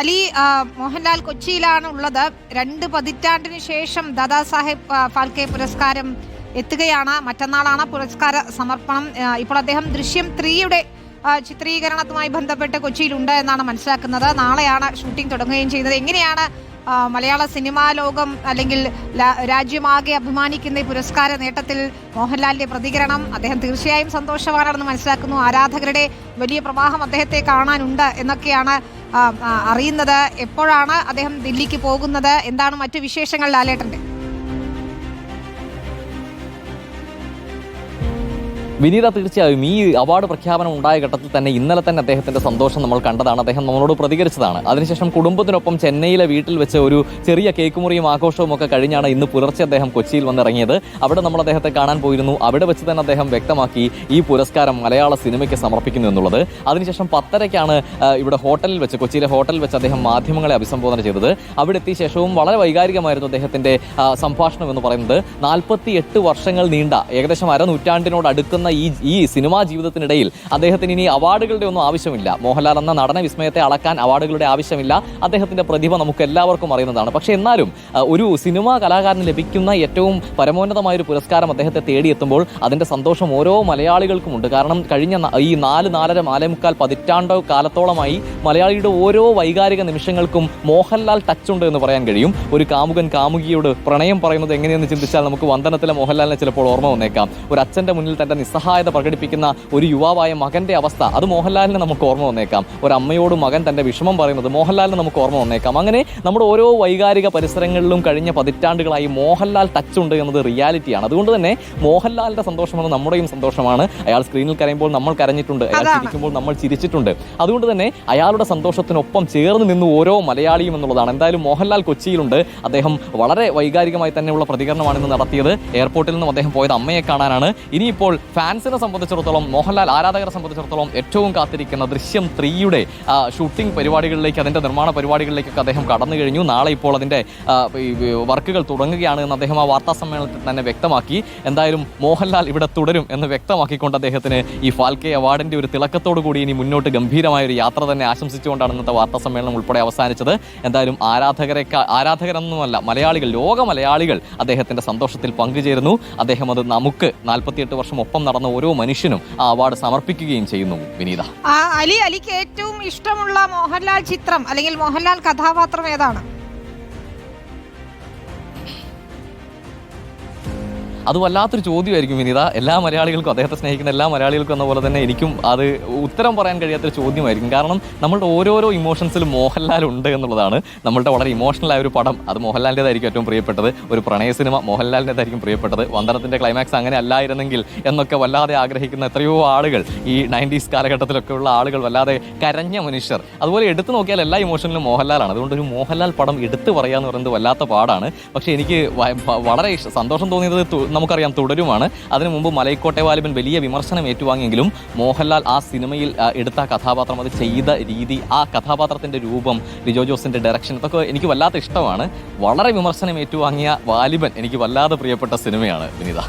അലി മോഹൻലാൽ കൊച്ചിയിലാണ് ഉള്ളത് രണ്ട് പതിറ്റാണ്ടിന് ശേഷം ദാദാസാഹേബ് ഫാൽക്കെ പുരസ്കാരം എത്തുകയാണ്. മറ്റന്നാളാണ് പുരസ്കാര സമർപ്പണം. ഇപ്പോൾ അദ്ദേഹം ദൃശ്യം ത്രീയുടെ ചിത്രീകരണത്തുമായി ബന്ധപ്പെട്ട് കൊച്ചിയിലുണ്ട് എന്നാണ് മനസ്സിലാക്കുന്നത്. നാളെയാണ് ഷൂട്ടിംഗ് തുടങ്ങുകയും ചെയ്യുന്നത്. എങ്ങനെയാണ് മലയാള സിനിമാ ലോകം അല്ലെങ്കിൽ രാജ്യമാകെ അഭിമാനിക്കുന്ന ഈ പുരസ്കാര നേട്ടത്തിൽ മോഹൻലാലിന്റെ പ്രതികരണം അദ്ദേഹം തീർച്ചയായും സന്തോഷവാനാണെന്ന് മനസ്സിലാക്കുന്നു. ആരാധകരുടെ വലിയ പ്രവാഹം അദ്ദേഹത്തെ കാണാനുണ്ട് എന്നൊക്കെയാണ് അറിയുന്നത്. എപ്പോഴാണ് അദ്ദേഹം ദില്ലിക്ക് പോകുന്നത്? എന്താണ് മറ്റു വിശേഷങ്ങൾ ലാലേട്ടന്റെ വിനീത തീർച്ചയായും ഈ അവാർഡ് പ്രഖ്യാപനം ഉണ്ടായ ഘട്ടത്തിൽ തന്നെ ഇന്നലെ തന്നെ അദ്ദേഹത്തിന്റെ സന്തോഷം നമ്മൾ കണ്ടതാണ്. അദ്ദേഹം നമ്മളോട് പ്രതികരിച്ചതാണ്. അതിനുശേഷം കുടുംബത്തിനൊപ്പം ചെന്നൈയിലെ വീട്ടിൽ വെച്ച് ഒരു ചെറിയ കേക്ക് മുറിയും ആഘോഷവും ഒക്കെ കഴിഞ്ഞാണ് ഇന്ന് പുലർച്ചെ അദ്ദേഹം കൊച്ചിയിൽ വന്നിറങ്ങിയത്. അവിടെ നമ്മൾ അദ്ദേഹത്തെ കാണാൻ പോയിരുന്നു. അവിടെ വെച്ച് തന്നെ അദ്ദേഹം വ്യക്തമാക്കി ഈ പുരസ്കാരം മലയാള സിനിമയ്ക്ക് സമർപ്പിക്കുന്നു എന്നുള്ളത്. അതിനുശേഷം പത്തരയ്ക്കാണ് ഇവിടെ ഹോട്ടലിൽ വെച്ച് കൊച്ചിയിലെ ഹോട്ടലിൽ വെച്ച് അദ്ദേഹം മാധ്യമങ്ങളെ അഭിസംബോധന ചെയ്തത്. അവിടെ എത്തിയ ശേഷവും വളരെ വൈകാരികമായിരുന്നു അദ്ദേഹത്തിന്റെ സംഭാഷണം എന്ന് പറയുന്നത്. നാൽപ്പത്തി വർഷങ്ങൾ നീണ്ട ഏകദേശം അരനൂറ്റാണ്ടിനോട് അടുക്കുന്ന ഈ ഈ സിനിമാ ജീവിതത്തിനിടയിൽ അദ്ദേഹത്തിന് ഇനി അവാർഡുകളുടെ ഒന്നും ആവശ്യമില്ല. മോഹൻലാൽ എന്ന നടന വിസ്മയത്തെ അളക്കാൻ അവാർഡുകളുടെ ആവശ്യമില്ല. അദ്ദേഹത്തിന്റെ പ്രതിഭ നമുക്ക് എല്ലാവർക്കും അറിയുന്നതാണ്. പക്ഷേ എന്നാലും ഒരു സിനിമാ കലാകാരന് ലഭിക്കുന്ന ഏറ്റവും പരമോന്നതമായ ഒരു പുരസ്കാരം അദ്ദേഹത്തെ തേടിയെത്തുമ്പോൾ അതിന്റെ സന്തോഷം ഓരോ മലയാളികൾക്കും ഉണ്ട്. കാരണം കഴിഞ്ഞ ഈ നാല് നാലര നാലേമുക്കാൽ പതിറ്റാണ്ടോ കാലത്തോളമായി മലയാളിയുടെ ഓരോ വൈകാരിക നിമിഷങ്ങൾക്കും മോഹൻലാൽ ടച്ച് ഉണ്ട് എന്ന് പറയാൻ കഴിയും. ഒരു കാമുകൻ കാമുകിയോട് പ്രണയം പറയുന്നത് എങ്ങനെയെന്ന് ചിന്തിച്ചാൽ നമുക്ക് വന്ദനത്തിലെ മോഹൻലാലിനെ ചിലപ്പോൾ ഓർമ്മ വന്നേക്കാം. ഒരു അച്ഛന്റെ മുന്നിൽ തന്റെ നിസ്സഹായത പ്രകടിപ്പിക്കുന്ന ഒരു യുവാവായ മകന്റെ അവസ്ഥ അത് മോഹൻലാലിനെ നമുക്ക് ഓർമ്മ വന്നേക്കാം. ഒരു അമ്മയോടും മകൻ തന്റെ വിഷമം പറയുന്നത് മോഹൻലാലിന് നമുക്ക് ഓർമ്മ വന്നേക്കാം. അങ്ങനെ നമ്മുടെ ഓരോ വൈകാരിക പരിസരങ്ങളിലും കഴിഞ്ഞ പതിറ്റാണ്ടുകളായി മോഹൻലാൽ ടച്ച് ഉണ്ട് എന്നത് റിയാലിറ്റിയാണ്. അതുകൊണ്ട് തന്നെ മോഹൻലാലിന്റെ സന്തോഷമാണ് നമ്മുടെയും സന്തോഷമാണ്. അയാൾ സ്ക്രീനിൽ കരയുമ്പോൾ നമ്മൾ കരഞ്ഞിട്ടുണ്ട് അയാൾ ചിരിക്കുമ്പോൾ നമ്മൾ ചിരിച്ചിട്ടുണ്ട്. അതുകൊണ്ട് തന്നെ അയാളുടെ സന്തോഷത്തിനൊപ്പം ചേർന്ന് നിന്ന് ഓരോ മലയാളിയും എന്നുള്ളതാണ്. എന്തായാലും മോഹൻലാൽ കൊച്ചിയിലുണ്ട്. അദ്ദേഹം വളരെ വൈകാരികമായി തന്നെയുള്ള പ്രതികരണമാണ് ഇന്ന് നടത്തിയത്. എയർപോർട്ടിൽ നിന്നും അദ്ദേഹം പോയത് അമ്മയെ കാണാനാണ്. ഇനിയിപ്പോൾ ഫാൻസിനെ സംബന്ധിച്ചിടത്തോളം മോഹൻലാൽ ആരാധകരെ സംബന്ധിച്ചിടത്തോളം ഏറ്റവും കാത്തിരിക്കുന്ന ദൃശ്യം ത്രീയുടെ ഷൂട്ടിംഗ് പരിപാടികളിലേക്ക് അതിന്റെ നിർമ്മാണ പരിപാടികളിലേക്കൊക്കെ അദ്ദേഹം കടന്നു കഴിഞ്ഞു. നാളെ ഇപ്പോൾ അതിന്റെ വർക്കുകൾ തുടങ്ങുകയാണ് എന്ന് അദ്ദേഹം ആ വാർത്താ സമ്മേളനത്തിൽ തന്നെ വ്യക്തമാക്കി. എന്തായാലും മോഹൻലാൽ ഇവിടെ തുടരും എന്ന് വ്യക്തമാക്കിക്കൊണ്ട് അദ്ദേഹത്തിന് ഈ ഫാൽക്കെ അവാർഡിന്റെ ഒരു തിളക്കത്തോടു കൂടി ഇനി മുന്നോട്ട് ഗംഭീരമായ ഒരു യാത്ര തന്നെ ആശംസിച്ചുകൊണ്ടാണ് ഇന്നത്തെ വാർത്താ സമ്മേളനം ഉൾപ്പെടെ അവസാനിച്ചത്. എന്തായാലും ആരാധകരെ ആരാധകരൊന്നുമല്ല മലയാളികൾ ലോക മലയാളികൾ അദ്ദേഹത്തിന്റെ സന്തോഷത്തിൽ പങ്കുചേരുന്നു. അദ്ദേഹം അത് നമുക്ക് നാൽപ്പത്തിയെട്ട് വർഷം ഒപ്പം നടന്ന ഓരോ മനുഷ്യനും ആ അവാർഡ് സമർപ്പിക്കുകയും ചെയ്യുന്നു വിനീത. അലി അലിക്ക് ഏറ്റവും ഇഷ്ടമുള്ള മോഹൻലാൽ ചിത്രം അല്ലെങ്കിൽ മോഹൻലാൽ കഥാപാത്രം ഏതാണ്? അത് വല്ലാത്തൊരു ചോദ്യമായിരിക്കും വിനീത. എല്ലാ മലയാളികൾക്കും അദ്ദേഹത്തെ സ്നേഹിക്കുന്ന എല്ലാ മലയാളികൾക്കും എന്ന പോലെ തന്നെ എനിക്കും അത് ഉത്തരം പറയാൻ കഴിയാത്തൊരു ചോദ്യമായിരിക്കും. കാരണം നമ്മളുടെ ഓരോരോ ഇമോഷൻസിലും മോഹൻലാൽ ഉണ്ട് എന്നുള്ളതാണ് നമ്മളുടെ വളരെ ഇമോഷണൽ ആയ ഒരു പടം. അത് മോഹൻലാലിന്റെതായിരിക്കും ഏറ്റവും പ്രിയപ്പെട്ടത്. ഒരു പ്രണയ സിനിമ മോഹൻലാലിന്റെതായിരിക്കും പ്രിയപ്പെട്ടത്. വന്ദനത്തിന്റെ ക്ലൈമാക്സ് അങ്ങനെ അല്ലായിരുന്നെങ്കിൽ എന്നൊക്കെ വല്ലാതെ ആഗ്രഹിക്കുന്ന എത്രയോ ആളുകൾ ഈ നയന്റീസ് കാലഘട്ടത്തിലൊക്കെ ഉള്ള ആളുകൾ വല്ലാതെ കരഞ്ഞ മനുഷ്യർ. അതുപോലെ എടുത്തു നോക്കിയാൽ എല്ലാ ഇമോഷനിലും മോഹൻലാലാണ്. അതുകൊണ്ട് ഒരു മോഹൻലാൽ പടം എടുത്തു പറയുക എന്ന് പറയുന്നത് വല്ലാത്ത പാടാണ്. പക്ഷേ എനിക്ക് വളരെ സന്തോഷം തോന്നിയത് നമുക്കറിയാം തുടരുമാണ് അതിനു മുമ്പ് മലൈക്കോട്ടെ വാലിബൻ വലിയ വിമർശനം ഏറ്റുവാങ്ങിയെങ്കിലും മോഹൻലാൽ ആ സിനിമയിൽ എടുത്ത കഥാപാത്രം അത് ചെയ്ത രീതി ആ കഥാപാത്രത്തിന്റെ രൂപം ലിജോ ജോസിന്റെ ഡയറക്ഷൻ ഇതൊക്കെ എനിക്ക് വല്ലാത്ത ഇഷ്ടമാണ്. വളരെ വിമർശനം ഏറ്റുവാങ്ങിയ വാലിബൻ എനിക്ക് വല്ലാതെ പ്രിയപ്പെട്ട സിനിമയാണ് വിനിത.